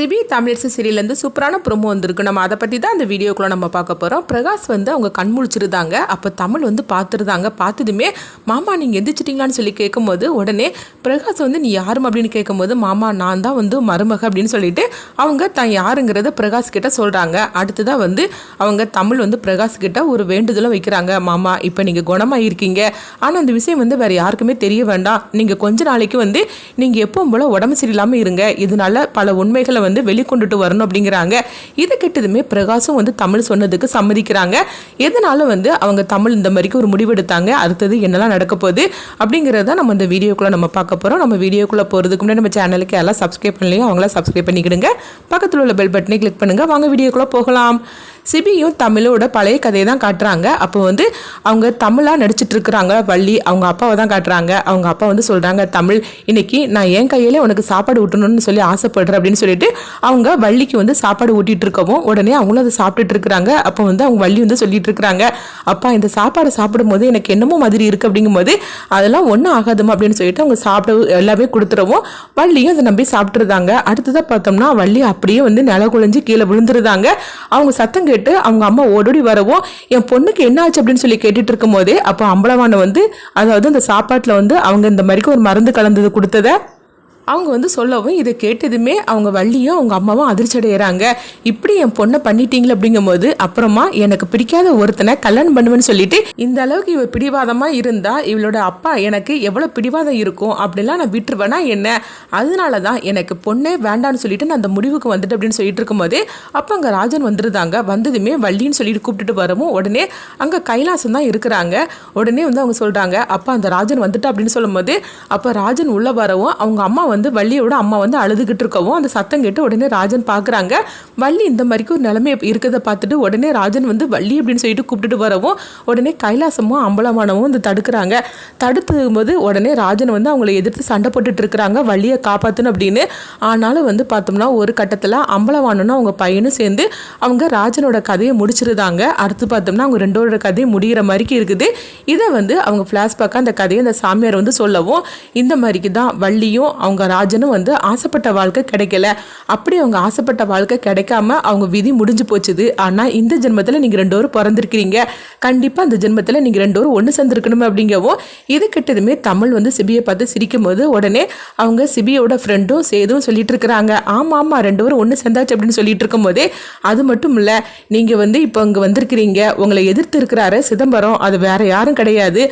CP Tamilarasu சீரியல்லேருந்து சூப்பரான promo வந்திருக்கு. நம்ம அதை பற்றி தான் அந்த வீடியோக்குள்ளே நம்ம பார்க்க போகிறோம் பிரகாஷ் வந்து அவங்க கண் முழிச்சிருந்தாங்க. அப்போ தமிழ் வந்து பார்த்துருந்தாங்க. பார்த்ததுமே மாமா நீங்கள் எந்திரிச்சிட்டிங்களான்னு சொல்லி கேட்கும்போது உடனே பிரகாஷ் வந்து நீ யாரும் அப்படின்னு கேட்கும்போது மாமா நான் தான் வந்து மருமக அப்படின்னு சொல்லிட்டு அவங்க தான் யாருங்கிறத பிரகாஷ் கிட்ட சொல்கிறாங்க அடுத்ததாக வந்து அவங்க தமிழ் வந்து பிரகாஷ் கிட்ட ஒரு வேண்டுதலும் வைக்கிறாங்க. மாமா இப்போ நீங்கள் குணமாக இருக்கீங்க ஆனால் அந்த விஷயம் வந்து வேறு யாருக்குமே தெரிய வேண்டாம். நீங்கள் கொஞ்ச நாளைக்கு வந்து நீங்கள் எப்பவும் போல் உடம்பு சரியில்லாமல் இருங்க. இதனால பல உண்மைகளை வந்து வெளிக்கொண்டுட்டு வரணும் அப்படிங்கிறாங்க. இதை கெட்டதுமே பிரகாஷும் வந்து தமிழ் சொன்னதுக்கு சம்மதிக்கிறாங்க. எதனால வந்து அவங்க தமிழ் இந்த மாதிரிக்கு ஒரு முடிவெடுத்தாங்க அடுத்தது என்னெல்லாம் நடக்க போகுது அப்படிங்கிறத நம்ம இந்த வீடியோக்குள்ளே நம்ம பார்க்க போகிறோம் நம்ம வீடியோக்குள்ளே போகிறதுக்கு முன்னாடி நம்ம சேனலுக்கு எல்லாம் சப்ஸ்கிரைப் பண்ணலையும் அவங்களாம் சப்ஸ்கிரைப் பண்ணிக்கிடுங்க. பக்கத்தில் உள்ள பெல் பட்டனை கிளிக் பண்ணுங்கள் வாங்க வீடியோக்குள்ளே போகலாம். சிபியும் தமிழோட பழைய கதையை தான் காட்டுறாங்க. அப்போ வந்து அவங்க தமிழாக நடிச்சிட்டு இருக்கிறாங்க வள்ளி அவங்க அப்பாவை தான் காட்டுறாங்க. அவங்க அப்பா வந்து சொல்கிறாங்க தமிழ் இன்னைக்கு நான் என் கையில் உனக்கு சாப்பாடு ஊட்டணும்னு சொல்லி ஆசைப்படுறேன் அப்படின்னு சொல்லிட்டு அவங்க வள்ளிக்கு வந்து சாப்பாடு ஊட்டிட்டு இருக்கவும் உடனே அவங்களும் அதை சாப்பிட்டுட்டு இருக்கிறாங்க அப்போ வந்து அவங்க வள்ளி வந்து சொல்லிட்டு இருக்கிறாங்க அப்பா இந்த சாப்பாடு சாப்பிடும்போது எனக்கு என்னமோ மாதிரி இருக்குது அப்படிங்கும்போது அதெல்லாம் ஒன்றும் ஆகாதுமா அப்படின்னு சொல்லிட்டு அவங்க சாப்பிட எல்லாமே கொடுத்துருவோம் வள்ளியும் அதை நம்பி சாப்பிட்ருந்தாங்க அடுத்ததாக பார்த்தோம்னா வள்ளி அப்படியே வந்து நில குழஞ்சி கீழே விழுந்துருந்தாங்க. அவங்க சத்தம் கேட்டு அவங்க அம்மா ஓடோடி வரவும் என் பொண்ணுக்கு என்ன ஆச்சு அப்படின்னு சொல்லி கேட்டுட்டு இருக்கும் போதே அப்போ அம்பளவான வந்து அதாவது அந்த சாப்பாட்டில் வந்து அவங்க இந்த மாதிரிக்கு ஒரு மருந்து கலந்தது கொடுத்ததை அவங்க வந்து சொல்லவும் இதை கேட்டதுமே அவங்க வள்ளியும் அவங்க அம்மாவும் அதிர்ச்சி அடைகிறாங்க இப்படி என் பொண்ணை பண்ணிட்டீங்களே அப்படிங்கும்போது அப்புறமா எனக்கு பிடிக்காத ஒருத்தனை கல்யாணம் பண்ணுவேன்னு சொல்லிட்டு இந்த அளவுக்கு இவ பிடிவாதமாக இருந்தா இவளோட அப்பா எனக்கு எவ்வளோ பிடிவாதம் இருக்கும் அப்படிலாம் நான் விட்டுருவேனா என்ன? அதனால தான் எனக்கு பொண்ணே வேண்டான்னு சொல்லிட்டு நான் அந்த முடிவுக்கு வந்துட்டு அப்படின்னு சொல்லிட்டு இருக்கும்போது அப்போ அங்கே ராஜன் வந்துருந்தாங்க. வந்ததுமே வள்ளின்னு சொல்லிட்டு கூப்பிட்டுட்டு வரவும் உடனே அங்கே கைலாசம் தான் இருக்கிறாங்க. உடனே வந்து அவங்க சொல்கிறாங்க அப்போ அந்த ராஜன் வந்துட்டு அப்படின்னு சொல்லும்போது அப்போ ராஜன் உள்ளே வரவும் அவங்க அம்மா வந்து வந்து வள்ளியோட அம்மா வந்து அழுதுகிட்டு இருக்கவும் அந்த சத்தம் கேட்டு உடனே ராஜன் பார்க்குறாங்க வள்ளி இந்த மாதிரிக்கு ஒரு நிலைமை இருக்கிறத பார்த்துட்டு உடனே ராஜன் வந்து வள்ளி அப்படின்னு சொல்லிட்டு கூப்பிட்டுட்டு வரவும் உடனே கைலாசமும் அம்பலமானவும் வந்து தடுக்கிறாங்க. தடுத்தும் போது உடனே ராஜன் வந்து அவங்களை எதிர்த்து சண்டை போட்டுட்டு இருக்கிறாங்க. வள்ளியை காப்பாற்றணும் அப்படின்னு. ஆனாலும் வந்து பார்த்தோம்னா ஒரு கட்டத்தில் அம்பலவானனும் அவங்க பையனும் சேர்ந்து அவங்க ராஜனோட கதையை முடிச்சிருந்தாங்க. அடுத்து பார்த்தோம்னா அவங்க ரெண்டோட கதையை முடிகிற மாதிரிக்கு இருக்குது. இதை வந்து அவங்க ஃப்ளாஷ்பேக்காக அந்த கதையை அந்த சாமியார் வந்து சொல்லவும் இந்த மாதிரிக்கு தான் வள்ளியும் அவங்க ராஜனும் வந்து ஆசைப்பட்ட வாழ்க்கை கிடைக்கல. அப்படி அவங்க ஆசைப்பட்ட வாழ்க்கை கிடைக்காம அவங்க விதி முடிஞ்சு போச்சுது. ஆனால் இந்த ஜென்மத்தில் நீங்கள் ரெண்டு பேரும் பிறந்திருக்கிறீங்க. கண்டிப்பாக அந்த ஜென்மத்தில் நீங்கள் ரெண்டு பேரும் ஒன்று சேர்ந்துருக்கணும் அப்படிங்கவும் இது கிட்டதுமே தமிழ் வந்து சிபியை பார்த்து சிரிக்கும் போது உடனே அவங்க சிபியோட ஃப்ரெண்டும் சேதும் சொல்லிட்டு இருக்கிறாங்க ஆமாம் ஆமாம் ரெண்டு பேரும் ஒன்று சேர்ந்தாச்சு அப்படின்னு சொல்லிட்டு இருக்கும்போதே அது மட்டும் இல்லை நீங்கள் வந்து இப்போ இங்கே வந்திருக்கிறீங்க. உங்களை எதிர்த்து இருக்கிறாரு சிதம்பரம். அது வேற யாரும் கிடையாது.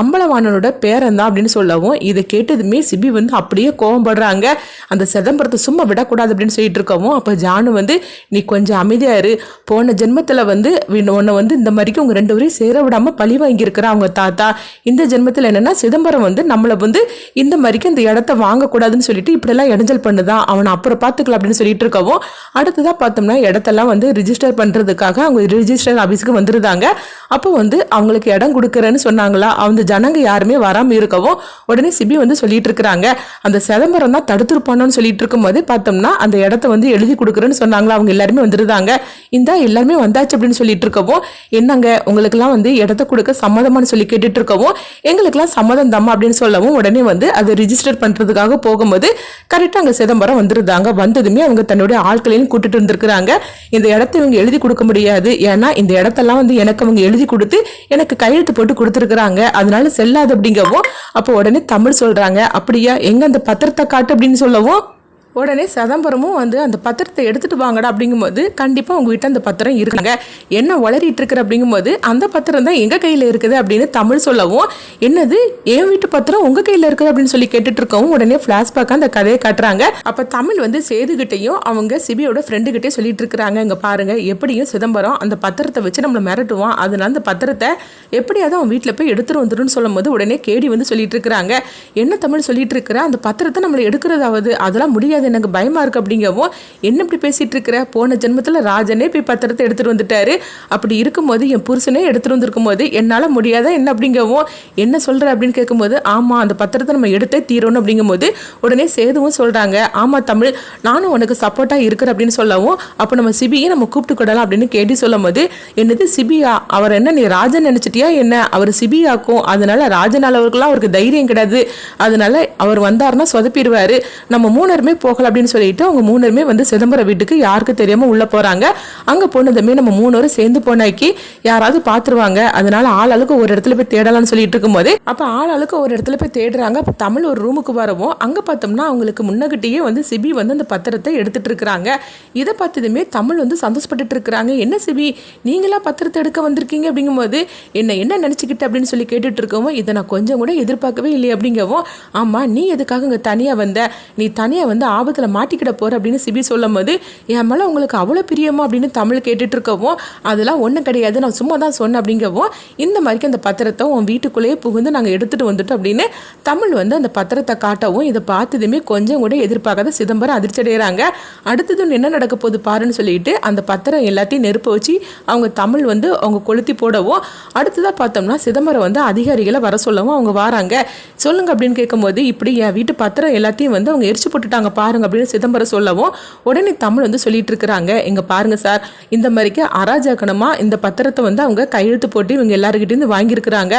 அம்பலவாணனோட பேரன் தான் அப்படின்னு சொல்லவும் இதை கேட்டதுமே சிபி வந்து அப்படியே கோவப்படுறாங்க. அந்த சிதம்பரத்தை சும்மா விடக்கூடாது அப்படின்னு சொல்லிட்டு இருக்கவும் அப்போ ஜானு வந்து நீ கொஞ்சம் அமைதியாக இரு. போன ஜென்மத்தில் வந்து உன்னை வந்து இந்த மாதிரிக்கு உங்கள் ரெண்டு பேரையும் சேர விடாமல் பழி வாங்கியிருக்கிற அவங்க தாத்தா. இந்த ஜென்மத்தில் என்னன்னா சிதம்பரம் வந்து நம்மளை வந்து இந்த மாதிரிக்கு இந்த இடத்த வாங்கக்கூடாதுன்னு சொல்லிட்டு இப்படிலாம் இடைஞ்சல் பண்ணுதான் அவனை அப்புறம் பார்த்துக்கலாம் அப்படின்னு சொல்லிட்டு இருக்கவும் அடுத்ததாக பார்த்தோம்னா இடத்தெல்லாம் வந்து ரிஜிஸ்டர் பண்ணுறதுக்காக அவங்க ரிஜிஸ்டர் ஆஃபீஸுக்கு வந்துருந்தாங்க. அப்போ வந்து அவங்களுக்கு இடம் கொடுக்குறேன்னு சொன்னாங்களா? அந்த ஜனங்க யாருமே வராமல் இருக்கவும் உடனே சிபி வந்து சொல்லிட்டு இருக்கிறாங்க. அந்த விளம்பரம் தான் தடுத்துருப்பானோன்னு சொல்லிட்டு இருக்கும்போது பார்த்தோம்னா அந்த இடத்த வந்து எழுதி கொடுக்குறேன்னு சொன்னாங்களா? அவங்க எல்லாருமே வந்துருந்தாங்க இந்த எல்லாருமே வந்தாச்சு அப்படின்னு சொல்லிட்டு இருக்கவும் என்னங்க உங்களுக்கெல்லாம் வந்து இடத்த கொடுக்க சம்மதமானு சொல்லி கேட்டுட்டு இருக்கவும் எங்களுக்குலாம் சம்மதம் தம்மா அப்படின்னு சொல்லவும் உடனே வந்து அதை ரிஜிஸ்டர் பண்ணுறதுக்காக போகும்போது கரெக்டாக அங்கே சிதம்பரம் வந்துருந்தாங்க வந்ததுமே அவங்க தன்னுடைய ஆட்களையும் கூட்டிட்டு இருந்திருக்கிறாங்க இந்த இடத்த இவங்க எழுதி கொடுக்க முடியாது. ஏன்னா இந்த இடத்தெல்லாம் வந்து எனக்கு அவங்க எழுதி கொடுத்து எனக்கு கையெழுத்து போட்டு கொடுத்துருக்குறாங்க. அதனால செல்லாது அப்படிங்கவும் அப்போ உடனே தமிழ் சொல்கிறாங்க அப்படியா? எங்கே அந்த பத்திரத்தை காட்டு அப்படின்னு சொல்லவும் உடனே சிதம்பரமும் வந்து அந்த பத்திரத்தை எடுத்துட்டு வாங்கடா அப்படிங்கும்போது கண்டிப்பாக உங்ககிட்ட அந்த பத்திரம் இருக்காங்க. என்ன உளறிட்டு இருக்கிற அப்படிங்கும்போது அந்த பத்திரம் தான் எங்கள் கையில் இருக்குது அப்படின்னு தமிழ் சொல்லவும் என்னது என் வீட்டு பத்திரம் உங்கள் கையில் இருக்குது அப்படின்னு சொல்லி கேட்டுட்டு இருக்கவும் உடனே ஃப்ளாஷ்பேக்காக அந்த கதையை காட்டுறாங்க. அப்போ தமிழ் வந்து சேதுகிட்டையும் அவங்க சிபியோட ஃப்ரெண்டுகிட்டே சொல்லிட்டு இருக்கிறாங்க. இங்கே பாருங்க எப்படியும் சிதம்பரம் அந்த பத்திரத்தை வச்சு நம்மளை மிரட்டுவான். அதனால அந்த பத்திரத்தை எப்படியாவது அவன் வீட்டில் போய் எடுத்துட்டு வந்துடும் சொல்லும் போது உடனே கேடி வந்து சொல்லிட்டு இருக்கிறாங்க. என்ன தமிழ் சொல்லிட்டு இருக்கிற அந்த பத்திரத்தை நம்மளை எடுக்கிறதாவது? அதெல்லாம் முடியாது எனக்கு பயமா இருக்கு அப்படிங்கவும் என்ன இப்படி பேசிகிட்டு இருக்கிற? போன ஜென்மத்தில் ராஜனே போய் பத்திரத்தை எடுத்துகிட்டு வந்துட்டாரு. அப்படி இருக்கும்போது என் புருஷனே எடுத்துகிட்டு வந்திருக்கும் போது என்னால் முடியாதா என்ன அப்படிங்கவும் என்ன சொல்ற? அப்படின்னு கேட்கும்போது ஆமாம் அந்த பத்திரத்தை நம்ம எடுத்தே தீரணும் அப்படிங்கும்போது உடனே சேதுவும் சொல்றாங்க ஆமாம் தமிழ் நானும் உனக்கு சப்போர்ட்டா இருக்கிறேன் அப்படின்னு சொல்லவும் அப்போ நம்ம சிபியை நம்ம கூப்பிட்டுக்கிடலாம் அப்படின்னு கேட்டி சொல்லும் போது என்னது சிபியா? அவர் என்ன நீ ராஜன் நினச்சிட்டியா என்ன? அவர் சிபியாக்கும் அதனால ராஜன் அளவுக்குலாம் அவருக்கு தைரியம் கிடையாது. அதனால அவர் வந்தாருன்னா சொதப்பிடுவாரு. நம்ம மூணருமே போக போகல அப்படின்னு சொல்லிட்டு அவங்க மூணுமே வந்து சிதம்பரம் வீட்டுக்கு யாருக்கு தெரியாம உள்ள போறாங்க. அங்க போனதுமே நம்ம மூணுவரும் சேர்ந்து போனாக்கி யாராவது பாத்துருவாங்க. அதனால ஆள் ஆளுக்கு ஒரு இடத்துல போய் தேடலாம்னு சொல்லிட்டு இருக்கும்போது அப்ப ஆள் ஆளுக்கு ஒரு இடத்துல போய் தேடுறாங்க. அப்போ தமிழ் ஒரு ரூமுக்கு வரவும் அங்க பார்த்தோம்னா அவங்களுக்கு முன்னகிட்டேயே வந்து சிபி வந்து அந்த பத்திரத்தை எடுத்துட்டு இருக்கிறாங்க. இதை பார்த்ததுமே தமிழ் வந்து சந்தோஷப்பட்டுட்டு இருக்கிறாங்க. என்ன சிபி நீங்களா பத்திரத்தை எடுக்க வந்திருக்கீங்க? அப்படிங்கும்போது என்ன என்ன நினச்சிக்கிட்டு? அப்படின்னு சொல்லி கேட்டுட்டு இருக்கவும் இதை நான் கொஞ்சம் கூட எதிர்பார்க்கவே இல்லை அப்படிங்கவும் ஆமாம் நீ எதுக்காக இங்கே தனியாக வந்த? நீ தனியாக வந்து ஆபத்தில் மாட்டிக்கிட போகிற அப்படின்னு சிபி சொல்லும் போது என் மேலே உங்களுக்கு அவ்வளோ பிரியமா? அப்படின்னு தமிழ் கேட்டுட்டு இருக்கவும் அதெல்லாம் ஒன்றும் கிடையாது. நான் சும்மா தான் சொன்னேன். அப்படிங்கவும் இந்த மாதிரிக்கு அந்த பத்திரத்தை உன் வீட்டுக்குள்ளேயே புகுந்து நாங்கள் எடுத்துகிட்டு வந்துட்டோம். அப்படின்னு தமிழ் வந்து அந்த பத்திரத்தை காட்டவும் இதை பார்த்ததுமே கொஞ்சம் கூட எதிர்பார்க்காத சிதம்பரம் அதிர்ச்சி அடைகிறாங்க அடுத்தது என்ன நடக்க போகுது பாருன்னு சொல்லிட்டு அந்த பத்திரம் எல்லாத்தையும் நெருப்பு வச்சு அவங்க தமிழ் வந்து அவங்க கொளுத்தி போடவும் அடுத்ததாக பார்த்தோம்னா சிதம்பரம் வந்து அதிகாரிகளை வர சொல்லவும் அவங்க வராங்க. சொல்லுங்க அப்படின்னு கேட்கும்போது இப்படி என் வீட்டு பத்திரம் எல்லாத்தையும் வந்து அவங்க எரிச்சு போட்டுட்டாங்க பாருங்க அப்படின்னு சிதம்பரம் சொல்லவும் உடனே தமிழ் வந்து சொல்லிட்டு இருக்கிறாங்க. இங்க பாருங்க சார் இந்த மாதிரிக்கு அராஜகனமா இந்த பத்திரத்தை வந்து அவங்க கையெழுத்து போட்டு இவங்க எல்லாருக்கிட்டேருந்து வாங்கியிருக்கிறாங்க.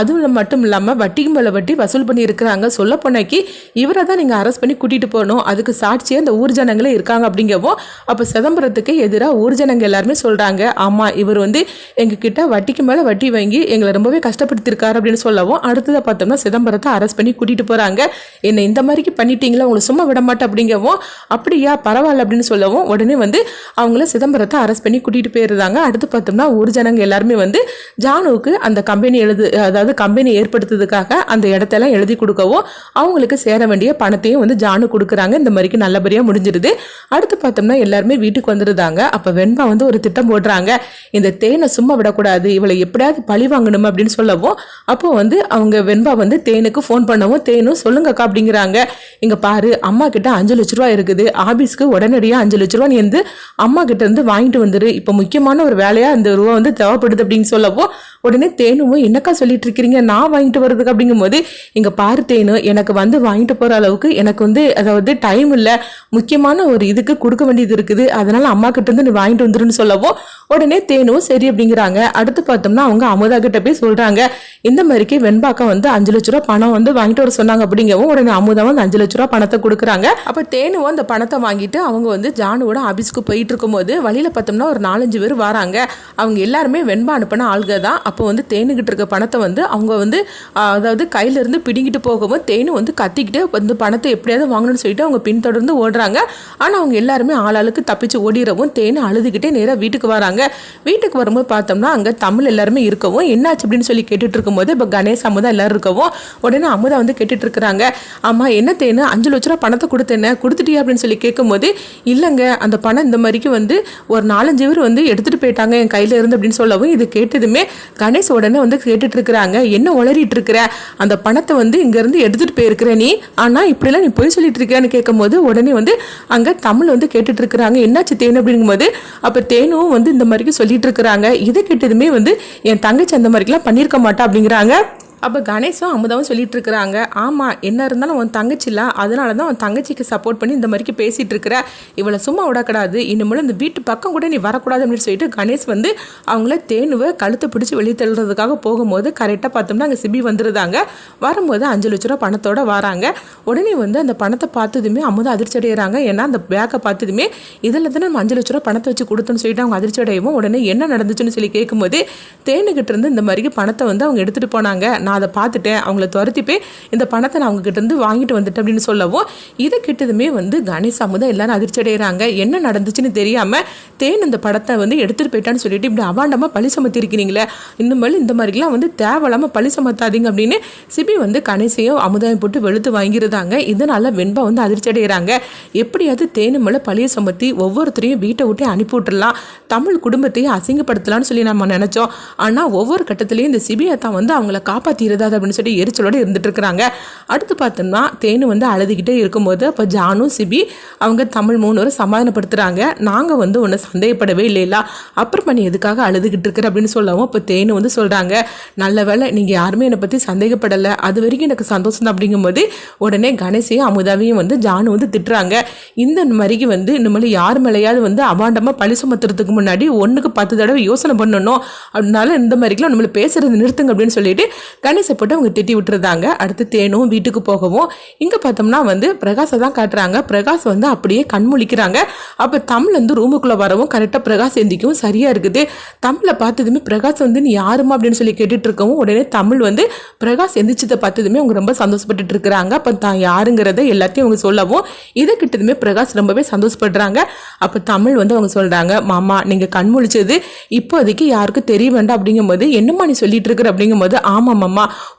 அதுவும் மட்டும் இல்லாமல் வட்டிக்கு மேலே வட்டி வசூல் பண்ணி இருக்கிறாங்க சொல்ல போனாக்கி இவரை தான் நீங்கள் அரெஸ்ட் பண்ணி கூட்டிகிட்டு போகணும். அதுக்கு சாட்சியாக இந்த ஊர் ஜனங்களே இருக்காங்க அப்படிங்கவும் அப்போ சிதம்பரத்துக்கு எதிராக ஊர் ஜனங்க எல்லாருமே சொல்கிறாங்க ஆமாம் இவர் வந்து எங்ககிட்ட வட்டிக்கு மேலே வட்டி வாங்கி எங்களை ரொம்பவே கஷ்டப்படுத்திருக்காரு அப்படின்னு சொல்லவும் அடுத்ததை பார்த்தோம்னா சிதம்பரத்தை அரெஸ்ட் பண்ணி கூட்டிகிட்டு போகிறாங்க என்னை இந்த மாதிரிக்கு பண்ணிட்டீங்களா? உங்களை சும்மா விட மாட்டேன் அப்படிங்கவும் அப்படியா பரவாயில்ல அப்படின்னு சொல்லவும் உடனே வந்து அவங்கள சிதம்பரத்தை அரெஸ்ட் பண்ணி கூட்டிகிட்டு போயிருந்தாங்க அடுத்து பார்த்தோம்னா ஒரு ஜனங்க எல்லாருமே வந்து ஜானுவுக்கு அந்த கம்பெனி எழுது அதாவது கம்பெனி ஏற்படுத்துறதுக்காக அந்த இடத்தெல்லாம் எழுதி கொடுக்கவும் அவங்களுக்கு சேர வேண்டிய பணத்தையும் வந்து ஜானு கொடுக்குறாங்க. இந்த மாதிரிக்கு நல்லபடியாக முடிஞ்சிருது. அடுத்து பார்த்தோம்னா எல்லாருமே வீட்டுக்கு வந்துருந்தாங்க அப்போ வெண்பா வந்து ஒரு திட்டம் போடுறாங்க. இந்த தேனை சும்மா விடக்கூடாது. இவளை எப்படியாவது பழி வாங்கணும் அப்படின்னு சொல்லவும் அப்போ வந்து அவங்க வெண்பா வந்து தேனுக்கு ஃபோன் பண்ணவும் தேனும் சொல்லுங்கக்கா அப்படிங்கிறாங்க. இங்கே பாரு அம்மா கிட்ட அஞ்சு லட்ச ரூபா இருக்குது. ஆபீஸ்க்கு உடனடியாக அஞ்சு லட்ச ரூபா நீ வந்து அம்மா கிட்ட இருந்து வாங்கிட்டு வந்துரு. இப்போ முக்கியமான ஒரு வேலையாக அந்த ரூபா வந்து தேவைப்படுது அப்படின்னு சொல்லப்போ உடனே தேனுவும் என்னக்கா சொல்லிட்டு இருக்கிறீங்க? நான் வாங்கிட்டு வர்றதுக்கு அப்படிங்கும்போது இங்கே பாரு தேனு எனக்கு வந்து வாங்கிட்டு போகிற அளவுக்கு எனக்கு வந்து அதாவது டைம் இல்லை. முக்கியமான ஒரு இதுக்கு கொடுக்க வேண்டியது இருக்குது. அதனால அம்மா கிட்ட இருந்து நீ வாங்கிட்டு வந்துருன்னு சொல்லவோ உடனே தேனும் சரி அப்படிங்கிறாங்க. அடுத்து பார்த்தோம்னா அவங்க அமுதா கிட்ட போய் சொல்றாங்க இந்த மாதிரிக்கு வெண்பாக்கம் வந்து அஞ்சு லட்ச ரூபா பணம் வந்து வாங்கிட்டு வர சொன்னாங்க அப்படிங்கவும் உடனே அமுதா வந்து அஞ்சு லட்ச ரூபா பணத்தை கொடுக்குறாங்க. அப்போ தேனுவும் அந்த பணத்தை வாங்கிட்டு அவங்க வந்து ஜானுவோட ஆஃபீஸ்க்கு போயிட்டு இருக்கும்போது வழியில பார்த்தோம்னா ஒரு நாலஞ்சு பேர் வராங்க. அவங்க எல்லாருமே வெண்பா அனுப்பின ஆளுக தான். அப்போ வந்து தேனுகிட்டு இருக்க பணத்தை வந்து அவங்க வந்து அதாவது கையிலேருந்து பிடிங்கிட்டு போகவும் தேனு வந்து கத்திக்கிட்டு வந்து பணத்தை எப்படியாவது வாங்கணும்னு சொல்லிட்டு அவங்க பின்தொடர்ந்து ஓடுறாங்க. ஆனால் அவங்க எல்லாருமே ஆளாளுக்கு தப்பிச்சு ஓடிடவும் தேனு அழுதுகிட்டே நேராக வீட்டுக்கு வராங்க. வீட்டுக்கு வரும்போது பார்த்தோம்னா அங்கே தமிழ் எல்லாருமே இருக்கவும் என்னாச்சு? அப்படின்னு சொல்லி கேட்டுட்டு இருக்கும்போது இப்போ கணேஷ் அமுதா எல்லாரும் இருக்கவும் உடனே அமுதா வந்து கேட்டுட்டு இருக்கிறாங்க. ஆமாம் என்ன தேனு? அஞ்சு லட்ச ரூபா பணத்தை கொடுத்தேன். கொடுத்துட்டியா அப்படின்னு சொல்லி கேட்கும்போது இல்லைங்க அந்த பணம் இந்த மாதிரிக்கு வந்து ஒரு நாலஞ்சு பேர் வந்து எடுத்துகிட்டு போயிட்டாங்க என் கையில் இருந்து அப்படின்னு சொல்லவும் இது கேட்டதுமே கணேஷ் உடனே வந்து கேட்டுட்டு இருக்கிறாங்க என்ன உளறிட்டு இருக்கிற அந்த பணத்தை வந்து இங்கேருந்து எடுத்துகிட்டு போயிருக்கிற நீ? ஆனால் இப்படிலாம் நீ போய் சொல்லிட்டு இருக்கேன்னு கேட்கும்போது உடனே வந்து அங்கே தமிழ் வந்து கேட்டுட்டு இருக்கிறாங்க என்னாச்சு தேனு? அப்படிங்கும்போது அப்போ தேனும் வந்து இந்த மாதிரிக்கு சொல்லிட்டு இருக்கிறாங்க இதை கேட்டதுமே வந்து என் தங்கச்சி அந்த மாதிரிக்கெல்லாம் பண்ணியிருக்க மாட்டா அப்படிங்கிறாங்க. அப்போ கணேசும் அமுதாவும் சொல்லிட்டு இருக்கிறாங்க ஆமாம் என்ன இருந்தாலும் உன் தங்கச்சி அதனால தான் உன் தங்கச்சிக்கு சப்போர்ட் பண்ணி இந்த மாதிரிக்கு பேசிகிட்டு இருக்கிற இவளை சும்மா விடக்கூடாது. இனிமேல் இந்த வீட்டு பக்கம் கூட நீ வரக்கூடாது அப்படின்னு சொல்லிட்டு கணேஷ் வந்து அவங்கள தேனுவை கழுத்தை பிடிச்சி வெளியே தள்ளுறதுக்காக போகும்போது கரெக்டாக பார்த்தோம்னா அங்கே சிபி வந்துருந்தாங்க வரும்போது அஞ்சு லட்ச ரூபா பணத்தோட வராங்க. உடனே வந்து அந்த பணத்தை பார்த்ததுமே அமுதா அதிர்ச்சி அடைகிறாங்க ஏன்னா அந்த பேக்கை பார்த்ததுமே இதில் தானே நம்ம அஞ்சு லட்ச ரூபா பணத்தை வச்சு கொடுத்தோன்னு சொல்லிட்டு அவங்க அதிர்ச்சி அடையவும் உடனே என்ன நடந்துச்சுன்னு சொல்லி கேட்கும்போது தேனுக்கிட்டேருந்து இந்த மாதிரி பணத்தை வந்து அவங்க எடுத்துகிட்டு போனாங்க. நான் அதை பார்த்துட்டேன் அவங்கள துரத்தி போய் இந்த பணத்தை நான் அவங்க இருந்து வாங்கிட்டு வந்துட்டேன் அப்படின்னு சொல்லவும் இதை கிட்டதுமே வந்து கணேஷ் அமுதா எல்லாரும் அதிர்ச்சி அடைகிறாங்க என்ன நடந்துச்சுன்னு தெரியாமல் தேன் இந்த படத்தை வந்து எடுத்துகிட்டு போயிட்டான்னு சொல்லிட்டு இப்படி அவாண்டமாக பழி சுமத்திருக்கிறீங்களே இந்த மாதிரி இந்த மாதிரிலாம் வந்து தேவையில்லாமல் பழி சுமத்தாதீங்க அப்படின்னு சிபி வந்து கணேசையும் அமுதாயம் போட்டு வெளுத்து வாங்கியிருந்தாங்க. இதனால வெண்பா வந்து அதிர்ச்சி அடைகிறாங்க எப்படியாவது தேனு மேலே பழிய சுமத்தி ஒவ்வொருத்தரையும் வீட்டை விட்டு அனுப்பி விட்டுறலாம். தமிழ் குடும்பத்தையும் அசிங்கப்படுத்தலாம்னு சொல்லி நம்ம நினச்சோம். ஆனால் ஒவ்வொரு கட்டத்திலையும் இந்த சிபியை தான் வந்து அவங்கள காப்பாற்றி காப்பாத்திருதாது அப்படின்னு சொல்லி எரிச்சலோட இருந்துட்டு இருக்கிறாங்க. அடுத்து பார்த்தோம்னா தேனு வந்து அழுதுகிட்டே இருக்கும்போது அப்போ ஜானும் சிபி அவங்க தமிழ் மூணுவரும் சமாதானப்படுத்துகிறாங்க நாங்கள் வந்து ஒன்று சந்தேகப்படவே இல்லைல்ல அப்புறம் பண்ணி எதுக்காக அழுதுகிட்டு இருக்கிற அப்படின்னு சொல்லவும் இப்போ தேனு வந்து சொல்கிறாங்க நல்ல வேளை நீங்கள் யாருமே என்னை பற்றி சந்தேகப்படலை. அது வரைக்கும் எனக்கு சந்தோஷம் தான் அப்படிங்கும்போது உடனே கணேசையும் அமுதாவையும் வந்து ஜானு வந்து திட்டுறாங்க. இந்த மாதிரிக்கு வந்து இனிமேல் யார் மேலேயாவது வந்து அபாண்டமாக பழி சுமத்துறதுக்கு முன்னாடி ஒன்றுக்கு பத்து தடவை யோசனை பண்ணணும். அதனால இந்த மாதிரிக்கெல்லாம் நம்மளை பேசுறது நிறுத்துங்க அப்படின்னு சொல்லிட்டு கணேசை போட்டு அவங்க திட்டி விட்டுருந்தாங்க. அடுத்து தேனும் வீட்டுக்கு போகவும். இங்கே பார்த்தோம்னா வந்து பிரகாஷை தான் காட்டுறாங்க. பிரகாஷ் வந்து அப்படியே கண் முழிக்கிறாங்க அப்போ தமிழ் வந்து ரூமுக்குள்ளே வரவும் கரெக்டாக பிரகாஷ் எந்திக்கவும் சரியாக இருக்குது. தமிழை பார்த்ததுமே பிரகாஷ் வந்து நீ யாருமா அப்படின்னு சொல்லி கேட்டுட்டு இருக்கவும் உடனே தமிழ் வந்து பிரகாஷ் எந்திரிச்சதை பார்த்ததுமே அவங்க ரொம்ப சந்தோஷப்பட்டுட்டு இருக்கிறாங்க அப்போ தான் யாருங்கிறத எல்லாத்தையும் அவங்க சொல்லவும் இதை கிட்டதுமே பிரகாஷ் ரொம்பவே சந்தோஷப்படுறாங்க. அப்போ தமிழ் வந்து அவங்க சொல்கிறாங்க மாமா நீங்கள் கண் முழிச்சது இப்போதைக்கு யாருக்கும் தெரிய வேண்டாம். அப்படிங்கும்போது என்னம்மா நீ சொல்லிட்டு இருக்கிற அப்படிங்கும்போது ஆமாம் மாமா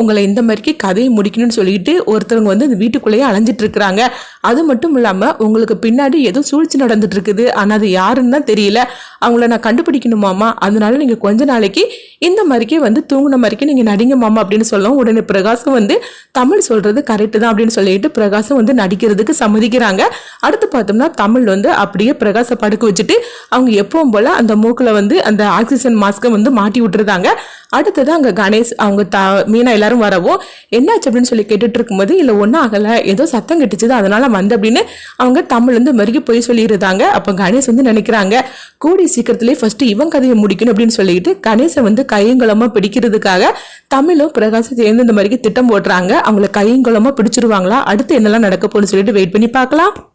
உங்களை இந்த மாதிரிக்கு கதையை முடிக்கணும்னு சொல்லிட்டு ஒருத்தவங்க வந்து இந்த வீட்டுக்குள்ளேயே அலைஞ்சிட்டு இருக்கிறாங்க. அது மட்டும் இல்லாமல் உங்களுக்கு பின்னாடி ஏதோ சூழ்ச்சி நடந்துட்டு இருக்குது. ஆனால் அது யாருன்னு தான் தெரியல. அவங்கள நான் கண்டுபிடிக்கணுமாமா அதனால நீங்கள் கொஞ்ச நாளைக்கு இந்த மாதிரிக்கே வந்து தூங்கின மாதிரிக்கே நீங்கள் நடிங்க மாமா அப்படின்னு சொல்லவும் உடனே பிரகாசம் வந்து தமிழ் சொல்கிறது கரெக்டு தான் அப்படின்னு சொல்லிட்டு பிரகாசம் வந்து நடிக்கிறதுக்கு சம்மதிக்கிறாங்க. அடுத்து பார்த்தோம்னா தமிழ் வந்து அப்படியே பிரகாஷை படுக்க வச்சுட்டு அவங்க எப்பவும் போல் அந்த மூக்கில் வந்து அந்த ஆக்சிஜன் மாஸ்க்கை வந்து மாட்டி விட்டுருந்தாங்க அடுத்தது அங்கே கணேஷ் அவங்க த மீனா எல்லாரும் வரவும் என்னாச்சு? அப்படின்னு சொல்லி கேட்டுட்டு இருக்கும்போது இல்லை ஒன்றும் ஆகலை. ஏதோ சத்தம் கெட்டுச்சுது அதனால் வந்து அப்படின்னு அவங்க தமிழ் வந்து மறுக்கி போய் சொல்லியிருந்தாங்க அப்போ கணேஷ் வந்து நினைக்கிறாங்க கூடி சீக்கிரத்திலே ஃபர்ஸ்ட் இவன் கதையை முடிக்கணும் அப்படின்னு சொல்லிட்டு கணேசை வந்து கையங்குளமா பிடிக்கிறதுக்காக தமிழும் பிரகாஷும் சேர்ந்து இந்த மாதிரி திட்டம் போடுறாங்க அவங்கள கையங்குளமா பிடிச்சிருவாங்களா? அடுத்து என்னெல்லாம் நடக்க போகுதுன்னு சொல்லிட்டு வெயிட் பண்ணி பார்க்கலாம்.